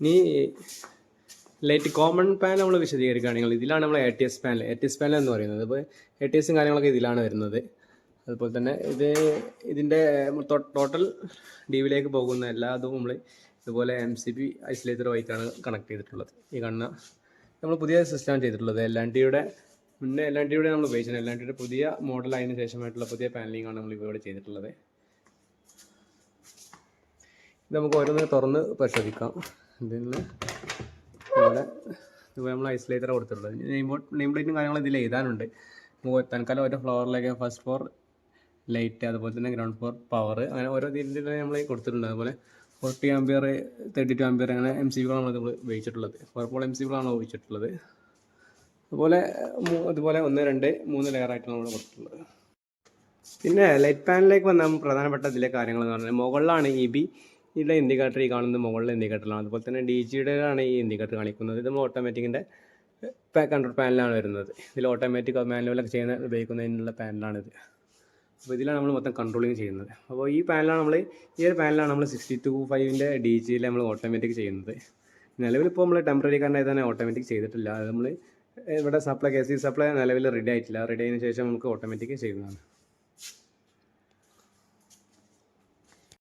ഇനി light common pan നമ്മൾ വിശദീകരിക്കുകയാണെങ്കിൽ ഇതിലാണ് നമ്മൾ A T S panel. A T S panel എന്ന് പറയുന്നത്. ഇപ്പോൾ എ ടി എസും കാര്യങ്ങളൊക്കെ ഇതിലാണ് വരുന്നത്. അതുപോലെ തന്നെ ഇത് ഇതിന്റെ ടോട്ടൽ ഡി വിയിലേക്ക് പോകുന്ന എല്ലാ ഇതും നമ്മൾ ഇതുപോലെ എം സി പി വൈക്കാണ് കണക്ട് ചെയ്തിട്ടുള്ളത്. ഈ കാണുന്ന നമ്മൾ പുതിയ സിസ്റ്റമാണ് ചെയ്തിട്ടുള്ളത്. എൽ ആൻ ടിയുടെ മുന്നേ എൽ ആൻ ടിയുടെ നമ്മൾ ഉപയോഗിച്ചത് എൽ ആൻ ടിയുടെ പുതിയ മോഡൽ അതിന് ശേഷമായിട്ടുള്ള പുതിയ പാനലിംഗ് ആണ് നമ്മൾ ഇവിടെ ചെയ്തിട്ടുള്ളത്. ഇത് നമുക്ക് ഓരോന്ന് തുറന്ന് പരിശോധിക്കാം. ഇതിൽ ഇവിടെ ഇതുപോലെ നമ്മൾ ഐസൊലേറ്റർ കൊടുത്തിട്ടുള്ളത്. നെയിം ബോർഡ് നെയിം പ്ലേറ്റും കാര്യങ്ങളും ഇതിൽ എഴുതാനുണ്ട്. തൽക്കാലം ഓരോ ഫ്ലോറിലേക്ക് ഫസ്റ്റ് ഫ്ലോർ ലൈറ്റ് അതുപോലെ തന്നെ ഗ്രൗണ്ട് ഫ്ലോർ പവർ അങ്ങനെ ഓരോ രീതിയിൽ നമ്മൾ കൊടുത്തിട്ടുണ്ട്. അതുപോലെ forty ampere thirty two ampere അങ്ങനെ എം സി ബികളാണ് നമ്മൾ ഉപയോഗിച്ചിട്ടുള്ളത്. ഫോർപ്പോൾ എം സി ബികളാണ് ഉപയോഗിച്ചിട്ടുള്ളത്. അതുപോലെ അതുപോലെ ഒന്ന് രണ്ട് മൂന്ന് ലെയറായിട്ടാണ് നമ്മൾ കൊടുത്തിട്ടുള്ളത്. പിന്നെ ലൈറ്റ് പാനിലേക്ക് വന്ന പ്രധാനപ്പെട്ട ഇതിലെ കാര്യങ്ങൾ എന്ന് പറഞ്ഞാൽ മുകളിലാണ് ഇ ബി ഇതിലെ ഇൻഡിക്കേറ്റർ ഈ കാണുന്നത് മുകളിലെ ഇൻഡിക്കേറ്ററിലാണ് അതുപോലെ തന്നെ ഡി ജിയുടെയാണ് ഈ ഇൻഡിക്കേറ്റർ കാണിക്കുന്നത്. ഇത് ഓട്ടോമാറ്റിക്കിന്റെ കൺട്രോൾ പാനലാണ് വരുന്നത്. ഇതിൽ ഓട്ടോമാറ്റിക് മാനുവലൊക്കെ ചെയ്യുന്ന ഉപയോഗിക്കുന്നതിനുള്ള പാനലാണിത് അപ്പോൾ ഇതിലാണ് നമ്മൾ മൊത്തം കൺട്രോളിങ് ചെയ്യുന്നത്. അപ്പോൾ ഈ പാനലാണ് നമ്മൾ ഈ ഒരു പാനലാണ് നമ്മൾ സിക്സ്റ്റി ടു ഫൈവിന്റെ ഡി ജിയിൽ നമ്മൾ ഓട്ടോമാറ്റിക് ചെയ്യുന്നത്. നിലവിൽ ഇപ്പോൾ നമ്മൾ ടെമ്പററി കാരനായി തന്നെ ഓട്ടോമാറ്റിക് ചെയ്തിട്ടില്ല. അത് നമ്മൾ ഇവിടെ സപ്ലൈ കെ സി സപ്ലൈ നിലവിൽ റെഡി ആയിട്ടില്ല. റെഡി ആയതിനു ശേഷം നമുക്ക് ഓട്ടോമാറ്റിക് ചെയ്യുന്നതാണ്.